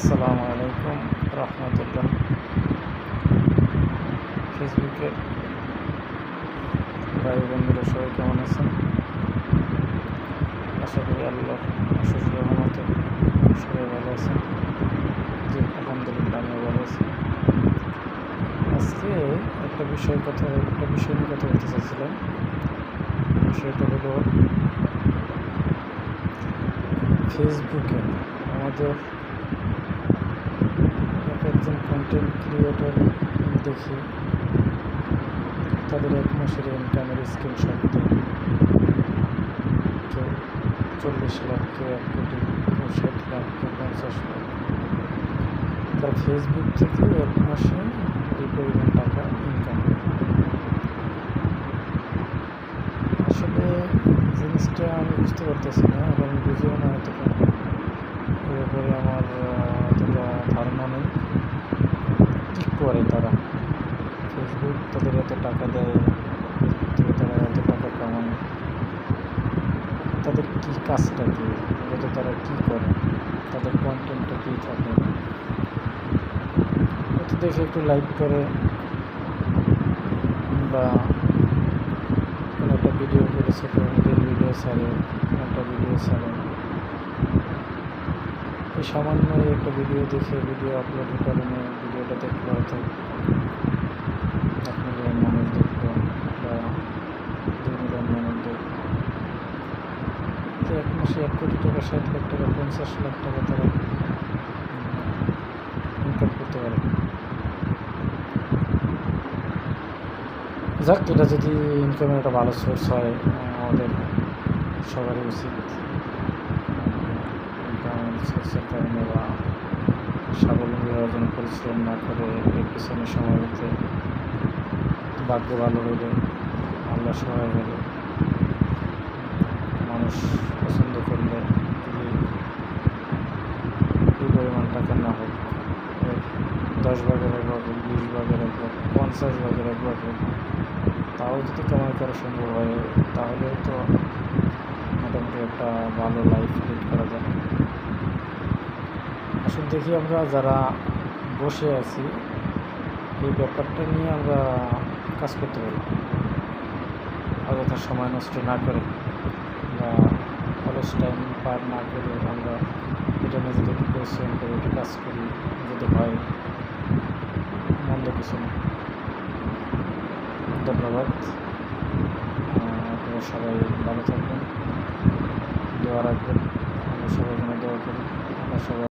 আসসালামু আলাইকুম রহমতুল্লাহ। ফেসবুকে ভাই বন্ধুরা সবাই কেমন আছেন? আশা করি আল্লাহ অশেষ রহমতে সবাই ভালো আছেন। জি, আলহামদুলিল্লাহ, আমিও ভালো আছি। আজকে একটা বিষয় কথা, একটা বিষয় নিয়ে কথা বলতে চাচ্ছিলাম। বিষয়টা হলো ফেসবুকে আমাদের একজন কন্টেন্ট ক্রিয়েটর দেখি তাদের এক মাসের ইনকামের স্ক্রিনশট দেয় কেউ চল্লিশ লাখ কেউ এক কোটি ষাট লাখ কেউ পঞ্চাশ লাখ। তার ফেসবুক থেকে এক মাসে এই পরিমাণ টাকা ইনকাম আসলে জিনিসটা আমি বুঝতে পারতেছি না এবং বুঝিও না এতটা। এ ব্যাপারে আমার অতটা ধারণা নেই। করে তারা। ফেসবুক তাদের এত টাকা দেয় ফেসবুক থেকে তারা এত টাকা কামায়। তাদের কী কাজটা কি? মূলত তারা কী করে? তাদের কন্টেন্টটা কী থাকে? হয়তো দেখে একটু লাইক করে বা কোনো একটা ভিডিও করে রিল ভিডিও ছাড়ে একটা ভিডিও ছাড়ে। এই সামান্য একটা ভিডিও দেখে ভিডিও আপলোডের কারণে ভিডিওটা দেখলে হয়তো মিলিয়ন মানুষ দেখল বা দুই মিলিয়ন মানুষ তো এক মাসে এক কোটি টাকা, ষাট লাখ টাকা, পঞ্চাশ লাখ টাকা তারা ইনকাম করতে পারে। যাক, এটা যদি ইনকামের একটা ভালো সোর্স হয়, আমাদের সবারই উচিত। কারণে বা স্বাবলম্বী জন্য পরিশ্রম না করে এর পিছনে সময় দিতে ভাগ্য ভালো হইলে আল্লাহ সহায় হলে মানুষ পছন্দ করলে যদি এই পরিমাণ টাকা না হোক দশ ভাগের এক ভাগ হোক, বিশ ভাগের এক ভাগ পঞ্চাশ ভাগের এক ভাগ হোক, তাও যদি কামাই করা সম্ভব হয়, তাহলে তো মোটামুটি একটা ভালো লাইফ লিড করা যায়। আসলে দেখি আমরা যারা বসে আছি, এই ব্যাপারটা নিয়ে আমরা কাজ করতে পারি। অযথা সময় নষ্ট না করে বা অলস টাইম পার না করে আমরা এটা নিয়ে যদি পরিশ্রম করি একটু কাজ করি, যদি হয়। মন্দ কিছু না। ধন্যবাদ। আপনারা সবাই ভালো থাকবেন, দোয়া রাখবেন। আমরা সবাই যেন দোয়া করি। আমরা সবাই